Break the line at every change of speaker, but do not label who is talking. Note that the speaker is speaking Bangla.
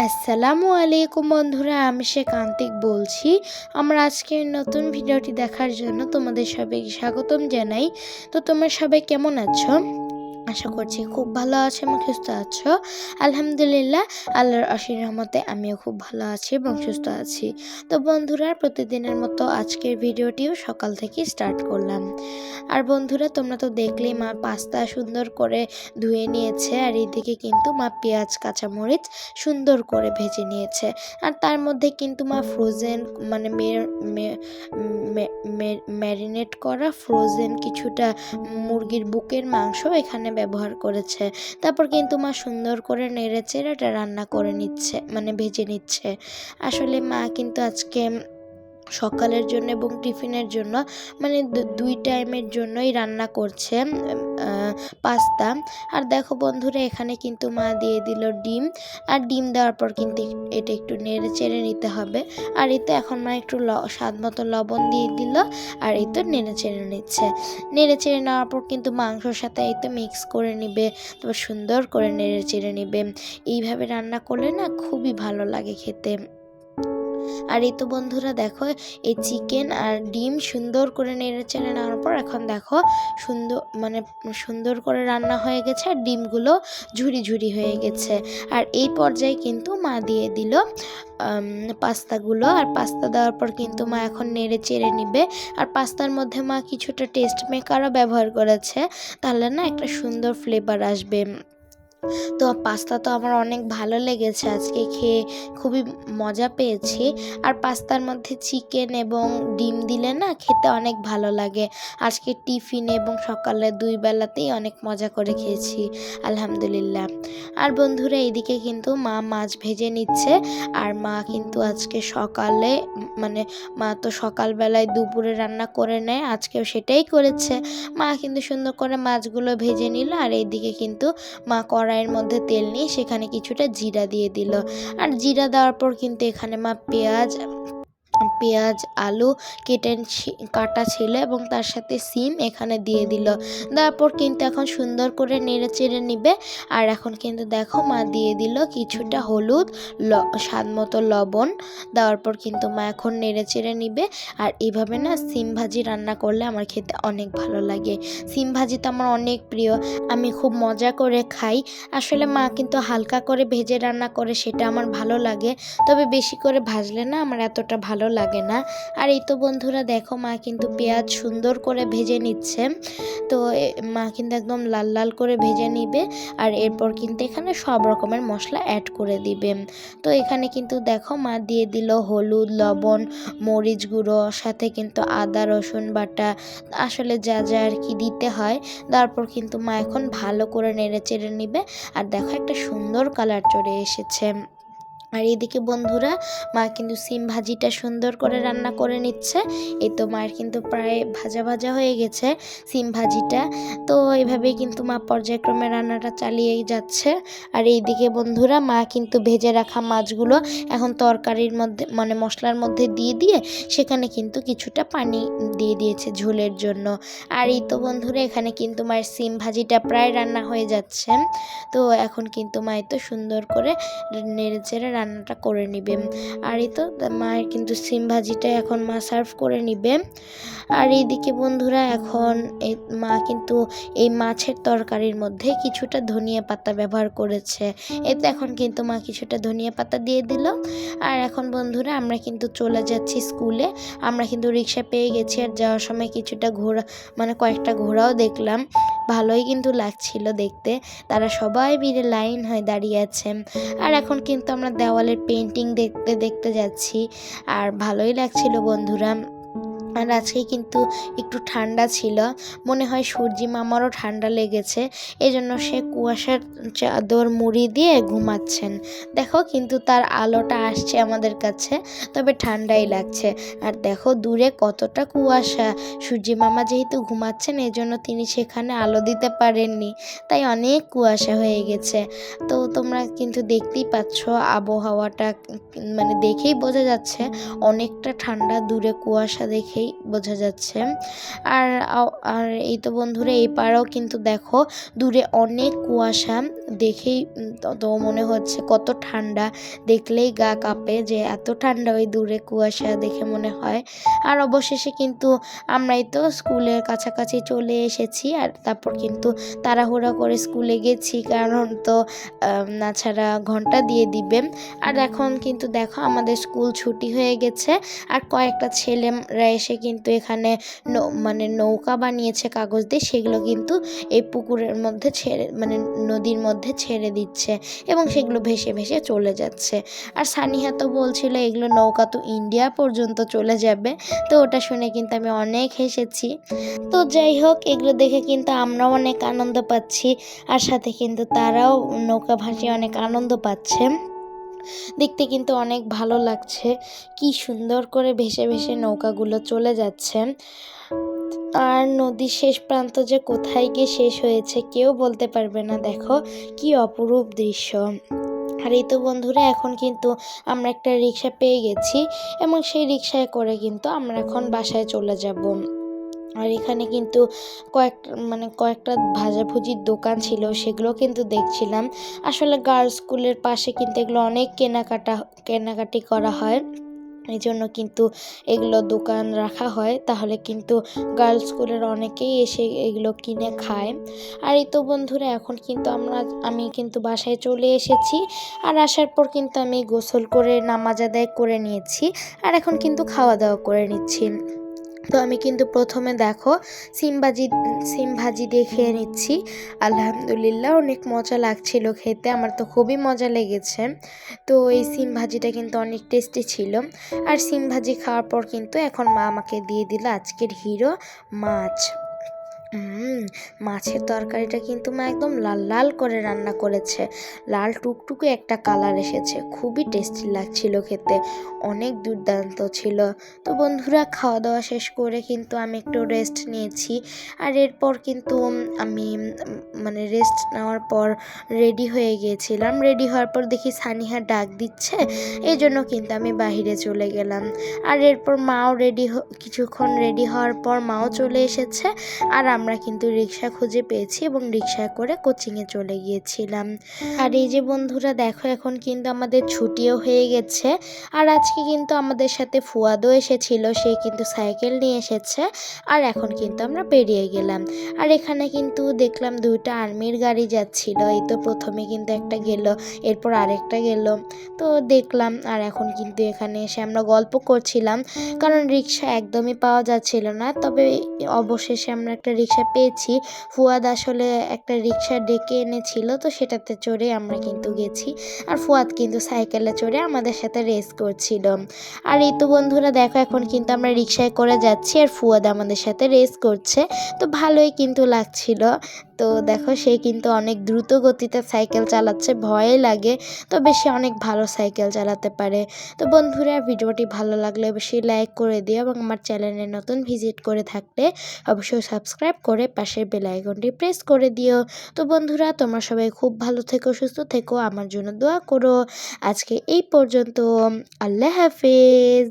আসসালামু আলাইকুম বন্ধুরা, আমি সে কান্তিক বলছি। আমার আজকের নতুন ভিডিওটি দেখার জন্য তোমাদের সবাইকে স্বাগতম জানাই। তো তোমরা সবাই কেমন আছো? আশা করছি খুব ভালো আছো এবং সুস্থ আছো। আলহামদুলিল্লাহ, আল্লাহর অসীম রহমতে আমিও খুব ভালো আছি এবং সুস্থ আছি। তো বন্ধুরা, প্রতিদিনের মতো আজকের ভিডিওটিও সকাল থেকে স্টার্ট করলাম। আর বন্ধুরা, তোমরা তো দেখলেই মা পাস্তা সুন্দর করে ধুয়ে নিয়েছে আর এইদিকে কিন্তু মা পেঁয়াজ, কাঁচামরিচ সুন্দর করে ভেজে নিয়েছে। আর তার মধ্যে কিন্তু মা ফ্রোজেন মানে ম্যারিনেট করা ফ্রোজেন কিছুটা মুরগির বুকের মাংস এখানে ব্যবহার করেছে। তারপর কিন্তু মা সুন্দর করে নেড়ে চেড়ে এটা রান্না করে নিচ্ছে মানে ভেজে নিচ্ছে। আসলে মা কিন্তু আজকে সকালের জন্য এবং টিফিনের জন্য মানে দুই টাইমের জন্যই রান্না করছে। পাস্তা। আর দেখো বন্ধুরা, এখানে কিন্তু মা দিয়ে দিল ডিম। আর ডিম দেওয়ার পর কিন্তু এটা একটু নেড়ে চেড়ে নিতে হবে। আর এতে এখন মা একটু স্বাদ মতো লবণ দিয়ে দিল। আর এই তো নেড়ে চেড়ে নিচ্ছে। নেড়ে চেড়ে নেওয়ার পর কিন্তু মাংসর সাথে এই তো মিক্স করে নিবে। তারপর সুন্দর করে নেড়ে চেড়ে নিবে। এইভাবে রান্না করলে না খুবই ভালো লাগে খেতে। আর এই তো বন্ধুরা দেখো, এই চিকেন আর ডিম সুন্দর করে নেড়ে চেড়ে নেওয়ার পর এখন দেখো সুন্দর মানে সুন্দর করে রান্না হয়ে গেছে আর ডিমগুলো ঝুরি ঝুরি হয়ে গেছে। আর এই পর্যায়ে কিন্তু মা দিয়ে দিল পাস্তাগুলো। আর পাস্তা দেওয়ার পর কিন্তু মা এখন নেড়ে চেড়ে নিবে। আর পাস্তার মধ্যে মা কিছুটা টেস্ট মেকারও ব্যবহার করেছে। তাহলে না একটা সুন্দর ফ্লেভার আসবে। তো পাস্তা তো আমার অনেক ভালো লেগেছে আজকে খেয়ে, খুবই মজা পেয়েছি। আর পাস্তার মধ্যে চিকেন এবং ডিম দিলে না খেতে অনেক ভালো লাগে। আজকে টিফিন এবং সকালে দুই বেলাতেই অনেক মজা করে খেয়েছি, আলহামদুলিল্লাহ। আর বন্ধুরা, এদিকে কিন্তু মা মাছ ভেজে নিচ্ছে, আর মা কিন্তু আজকে সকালে মানে মা তো সকালবেলায় দুপুরে রান্না করে নেয়, আজকেও সেটাই করেছে। মা কিন্তু সুন্দর করে মাছগুলো ভেজে নিল, আর এইদিকে কিন্তু মা কড়া কড়াইয়ের মধ্যে তেল নিয়ে সেখানে কিছুটা জিরা দিয়ে দিল। আর জিরা দেওয়ার পর কিন্তু এখানে মা পেঁয়াজ পেঁয়াজ, আলু কেটে কাটা ছিল এবং তার সাথে সিম এখানে দিয়ে দিল। তারপর কিন্তু এখন সুন্দর করে নেড়ে চেড়ে নিবে। আর এখন কিন্তু দেখো মা দিয়ে দিল কিছুটা হলুদ স্বাদ মতো লবণ। দেওয়ার পর কিন্তু মা এখন নেড়ে চেড়ে নিবে। আর এইভাবে না সিম ভাজি রান্না করলে আমার খেতে অনেক ভালো লাগে। সিম ভাজি তো আমার অনেক প্রিয়। আমি খুব মজা করে খাই। আসলে মা কিন্তু হালকা করে ভেজে রান্না করে সেটা আমার ভালো লাগে। তবে বেশি করে ভাজলে না আমার এতটা ভালো লাগে না। আর এই তো বন্ধুরা দেখো, মা কিন্তু পেঁয়াজ সুন্দর করে ভেজে নিচ্ছে। তো মা কিন্তু একদম লাল লাল করে ভেজে নিবে আর এরপর কিন্তু এখানে সব রকমের মশলা অ্যাড করে দিবে। তো এখানে কিন্তু দেখো, মা দিয়ে দিল হলুদ, লবণ, মরিচ গুঁড়ো, সাথে কিন্তু আদা, রসুন বাটা, আসলে যা যা আর কি দিতে হয়। তারপর কিন্তু মা এখন ভালো করে নেড়ে চেড়ে নিবে। আর দেখো একটা সুন্দর কালার চলে এসেছে। আর এদিকে বন্ধুরা, মা কিন্তু সিম ভাজিটা সুন্দর করে রান্না করে নিচ্ছে। এই তো মায়ের কিন্তু প্রায় ভাজা ভাজা হয়ে গেছে সিম ভাজিটা। তো এইভাবেই কিন্তু মা পর্যায়ক্রমে রান্নাটা চালিয়েই যাচ্ছে। আর এইদিকে বন্ধুরা, মা কিন্তু ভেজে রাখা মাছগুলো এখন তরকারির মধ্যে মানে মশলার মধ্যে দিয়ে দিয়ে সেখানে কিন্তু কিছুটা পানি দিয়ে দিয়েছে ঝোলের জন্য। আর এই তো বন্ধুরা, এখানে কিন্তু মায়ের সিম ভাজিটা প্রায় রান্না হয়ে যাচ্ছে। তো এখন কিন্তু মায়ের তো সুন্দর করে নেড়ে চেড়ে রান্নাটা করে নিবে। আর এই তো মায়ের কিন্তু সিম ভাজিটা এখন মা সার্ভ করে নিবে। আর এইদিকে বন্ধুরা এখন এই মা কিন্তু এই মাছের তরকারির মধ্যে কিছুটা ধনিয়া পাতা ব্যবহার করেছে। এতে এখন কিন্তু মা কিছুটা ধনিয়া পাতা দিয়ে দিল। আর এখন বন্ধুরা আমরা কিন্তু চলে যাচ্ছি স্কুলে। আমরা কিন্তু রিক্সা পেয়ে গেছি আর যাওয়ার সময় কিছুটা ঘোরা মানে কয়েকটা ঘোরাও দেখলাম। ভালোই কিন্তু লাগছিল দেখতে। তারা সবাই মিলে লাইন হয়ে দাঁড়িয়ে আছেন আর এখন কিন্তু আমরা দেওয়ালের পেন্টিং দেখতে দেখতে যাচ্ছি। আর ভালোই লাগছিল বন্ধুরা। আর আজকেই কিন্তু একটু ঠান্ডা ছিল। মনে হয় সূর্যি মামারও ঠান্ডা লেগেছে। এজন্য সে কুয়াশার চাদর মুড়ি দিয়ে ঘুমাচ্ছেন। দেখো কিন্তু তার আলোটা আসছে আমাদের কাছে, তবে ঠান্ডাই লাগছে। আর দেখো দূরে কতটা কুয়াশা। সূর্যি মামা যেহেতু ঘুমাচ্ছেন, এজন্য তিনি সেখানে আলো দিতে পারেননি। তাই অনেক কুয়াশা হয়ে গেছে। তো তোমরা কিন্তু দেখতেই পাচ্ছ আবহাওয়াটা মানে দেখেই বোঝা যাচ্ছে, অনেকটা ঠান্ডা, দূরে কুয়াশা দেখেই বোঝা যাচ্ছে। আর আর এই তো বন্ধুরা, এই পাড়াও কিন্তু দেখো দূরে অনেক কুয়াশা দেখেই উম, তো- তো মনে হচ্ছে কত ঠান্ডা। দেখলেই গা কাঁপে যে এত ঠান্ডা ওই দূরে কুয়াশা দেখে মনে হয়। আর অবশেষে কিন্তু আমরাই তো স্কুলের কাছাকাছি চলে এসেছি আর তারপর কিন্তু তাড়াহুড়া করে স্কুলে গেছি কারণ তো না ছাড়া ঘণ্টা দিয়ে দিবে। আর এখন কিন্তু দেখো আমাদের স্কুল ছুটি হয়ে গেছে আর কয়েকটা ছেলেরা এসে কিন্তু এখানে মানে নৌকা বানিয়েছে কাগজ দিয়ে। সেগুলো কিন্তু এই পুকুরের মধ্যে ছেড়ে মানে নদীর মধ্যে ছেড়ে দিচ্ছে এবং সেগুলো ভেসে ভেসে চলে যাচ্ছে। আর সানিহা তো বলছিল, এগুলো নৌকা তো ইন্ডিয়া পর্যন্ত চলে যাবে। তো ওটা শুনে কিন্তু আমি অনেক হেসেছি। তো যাই হোক, এগুলো দেখে কিন্তু আমরাও অনেক আনন্দ পাচ্ছি। আর সাথে কিন্তু তারাও নৌকা ভাসিয়ে অনেক আনন্দ পাচ্ছে। দেখতে কিন্তু অনেক ভালো লাগছে। কি সুন্দর করে ভেসে ভেসে নৌকাগুলো চলে যাচ্ছে। আর নদীর শেষ প্রান্ত যে কোথায় গিয়ে শেষ হয়েছে কেউ বলতে পারবে না। দেখো কি অপরূপ দৃশ্য। আর এই তো বন্ধুরা, এখন কিন্তু আমরা একটা রিক্সা পেয়ে গেছি এবং সেই রিক্সায় করে কিন্তু আমরা এখন বাসায় চলে যাব। আর এখানে কিন্তু কয়েক মানে কয়েকটা ভাজাভুজির দোকান ছিল, সেগুলো কিন্তু দেখছিলাম। আসলে গার্লস স্কুলের পাশে কিন্তু এগুলো অনেক কেনাকাটা, কেনাকাটি করা হয়। এই জন্য কিন্তু এগুলো দোকান রাখা হয়। তাহলে কিন্তু গার্লস স্কুলের অনেকেই এসে এগুলো কিনে খায়। আর এই তো বন্ধুরা, এখন কিন্তু আমরা, আমি কিন্তু বাসায় চলে এসেছি। আর আসার পর কিন্তু আমি গোসল করে, নামাজ আদায় করে নিয়েছি। আর এখন কিন্তু খাওয়া দাওয়া করে নিচ্ছি। তো আমি কিন্তু প্রথমে দেখো সিম ভাজি সিম ভাজি দিয়ে খেয়ে নিচ্ছি। আলহামদুলিল্লাহ অনেক মজা লাগছিল খেতে, আমার তো খুবই মজা লেগেছে। তো এই সিম ভাজিটা কিন্তু অনেক টেস্টি ছিল। আর সিম ভাজি খাওয়ার পর কিন্তু এখন মা আমাকে দিয়ে দিল আজকের হিরো মাছ। মাছের তরকারিটা কিন্তু মা একদম লাল লাল করে রান্না করেছে। লাল টুকটুকে একটা কালার এসেছে, খুবই টেস্টি লাগছিল খেতে, অনেক দুর্দান্ত ছিল। তো বন্ধুরা খাওয়া দাওয়া শেষ করে কিন্তু আমি একটু রেস্ট নিয়েছি আর এরপর কিন্তু আমি মানে রেস্ট নেওয়ার পর রেডি হয়ে গিয়েছিলাম। রেডি হওয়ার পর দেখি সানিহা ডাক দিচ্ছে, এই জন্য কিন্তু আমি বাহিরে চলে গেলাম। আর এরপর মাও রেডি কিছুক্ষণ রেডি হওয়ার পর মাও চলে এসেছে। আর আমরা কিন্তু রিক্সা খুঁজে পেয়েছি এবং রিক্সায় করে কোচিংয়ে চলে গিয়েছিলাম। আর এই যে বন্ধুরা, দেখো এখন কিন্তু আমাদের ছুটিও হয়ে গেছে। আর আজকে কিন্তু আমাদের সাথে ফুয়াদও এসেছিল, সে কিন্তু সাইকেল নিয়ে এসেছে। আর এখন কিন্তু আমরা বেরিয়ে গেলাম। আর এখানে কিন্তু দেখলাম দুইটা আর্মির গাড়ি যাচ্ছিল। এই তো প্রথমে কিন্তু একটা গেল, এরপর আরেকটা গেল। তো দেখলাম, আর এখন কিন্তু এখানে এসে আমরা গল্প করছিলাম। কারণ রিক্সা একদমই পাওয়া যাচ্ছিল না, তবে অবশেষে আমরা একটা রিক্সা পেয়েছি। ফুয়াদ আসলে একটা রিক্সা ডেকে এনেছিল, তো সেটাতে চড়ে আমরা কিন্তু গেছি। আর ফুয়াদ কিন্তু সাইকেলে চড়ে আমাদের সাথে রেস করছিল। আর এই তো বন্ধুরা, দেখো এখন কিন্তু আমরা রিক্সায় করে যাচ্ছি, আর ফুয়াদ আমাদের সাথে রেস করছে। তো ভালোই কিন্তু লাগছিল। তো দেখো সে কিন্তু অনেক দ্রুত গতিতে সাইকেল চালাচ্ছে, ভয় লাগে, তো বেশি অনেক ভালো সাইকেল চালাতে পারে। তো বন্ধুরা, ভিডিওটি ভালো লাগলে অবশ্যই লাইক করে দিও এবং আমার চ্যানেলে নতুন ভিজিট করে থাকলে অবশ্যই সাবস্ক্রাইব করে পাশের বেল আইকনটি প্রেস করে দিও। তো বন্ধুরা, তোমরা সবাই খুব ভালো থেকো, সুস্থ থেকো, আমার জন্য দোয়া করো। আজকে এই পর্যন্ত, আল্লাহ হাফেজ।